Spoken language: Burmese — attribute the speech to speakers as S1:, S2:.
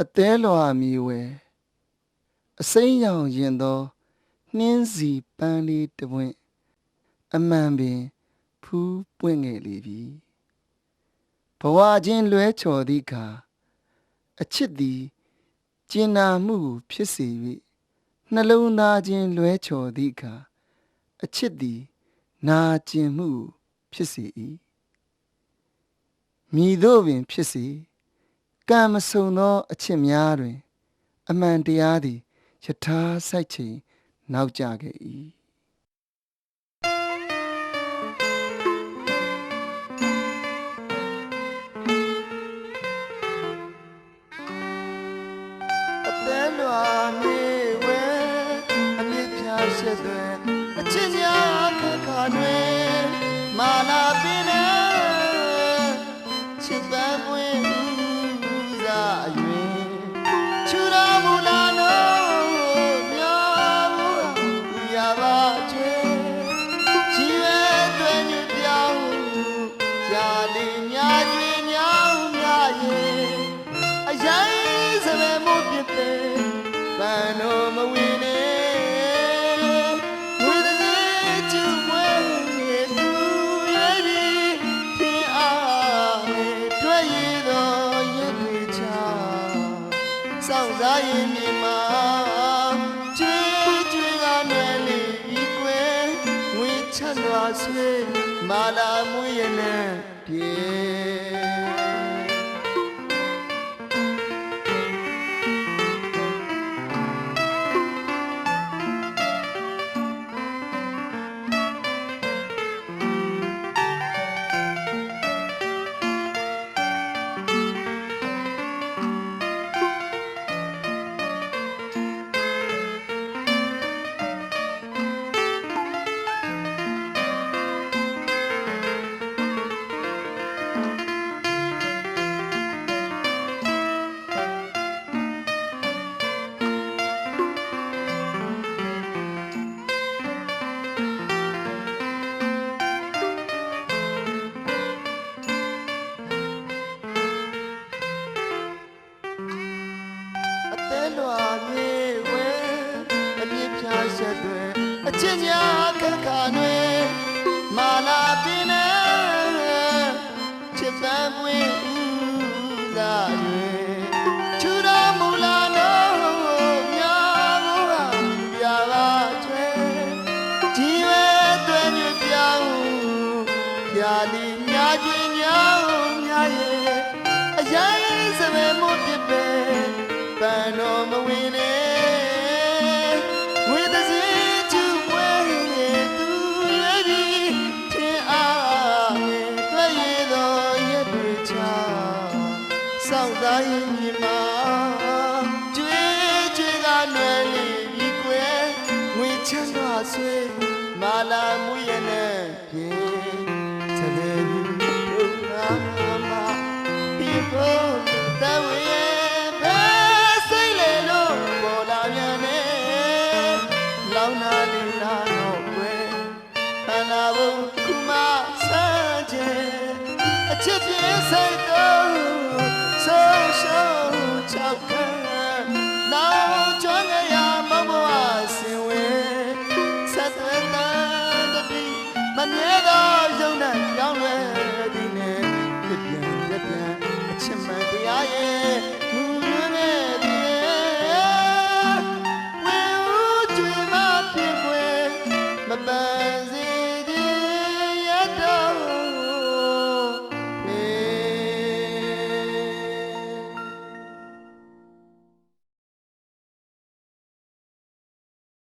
S1: အသေးလွာမြည်ဝဲအစိမ်းရောင်ရင်သောနှင်းစီပန်းလေးတစ်ပွင့်အမှန်ပင်ဖူးပွင့်ငယ်လေပြီဘဝချင်းလွဲချော်သည့်အခါအချစ်သည်ကျင်နာမှုကိုဖြစ်စေ၍နှလုံးသားချင်းလွဲချော်သည့်အခါအချစ်သည်နာကျင်မှုကိုဖြစ်စေ၏မိတို့ပင်ဖြစ်စေ ကံမဆုံသောအချစ်များတွင် အမှန်တရားသည်ယထာဆိုင်ချိန်နောက်ကျခဲ့၏အသက်လွာနေဝဲအမြင့်ဖြာရှက်သွဲအချစ်များခက်ခါတွင်မာလာပင် စောင့်စားရင်မြေမှာချွေးချွေးကနယ်လေးဤကွယ်ငွေချမ်းသာဆွေးမာလာမွေးရဲ့နဲ့ပြေ င့်ဖြာရှက်တွေအချစ်များခက်ခါတွေမာလာပင်နဲ့ချစ်ပန်းပွင့်ဦးသာတွေချူတော်မူလာတော့မြောက်ဟာပြာပါချွဲဒီဝဲတွင်ညပြောင်းပြာလီများချင်းများများရဲ့အရင်စပယ်မှုပြစ်ပဲပန်းတော်မဝင်နဲ့ တိုင်းပြည်မှာကြွေးကြွေးကနွယ်လေးပြီးကွယ်ငွေချမ်းသာဆွေမာလာမူရနဲ့ပြေသဘေဒုက္ခမှာပြီးဖို့တဝေဖဲစိတ်လေလို့ပေါ်လာမြန်နေလောင်နာနေလာတော့ကွယ်တဏှာဘုံခုမဆန်းခြင်းအချစ်ပြေစိတ်တော့ Johnny.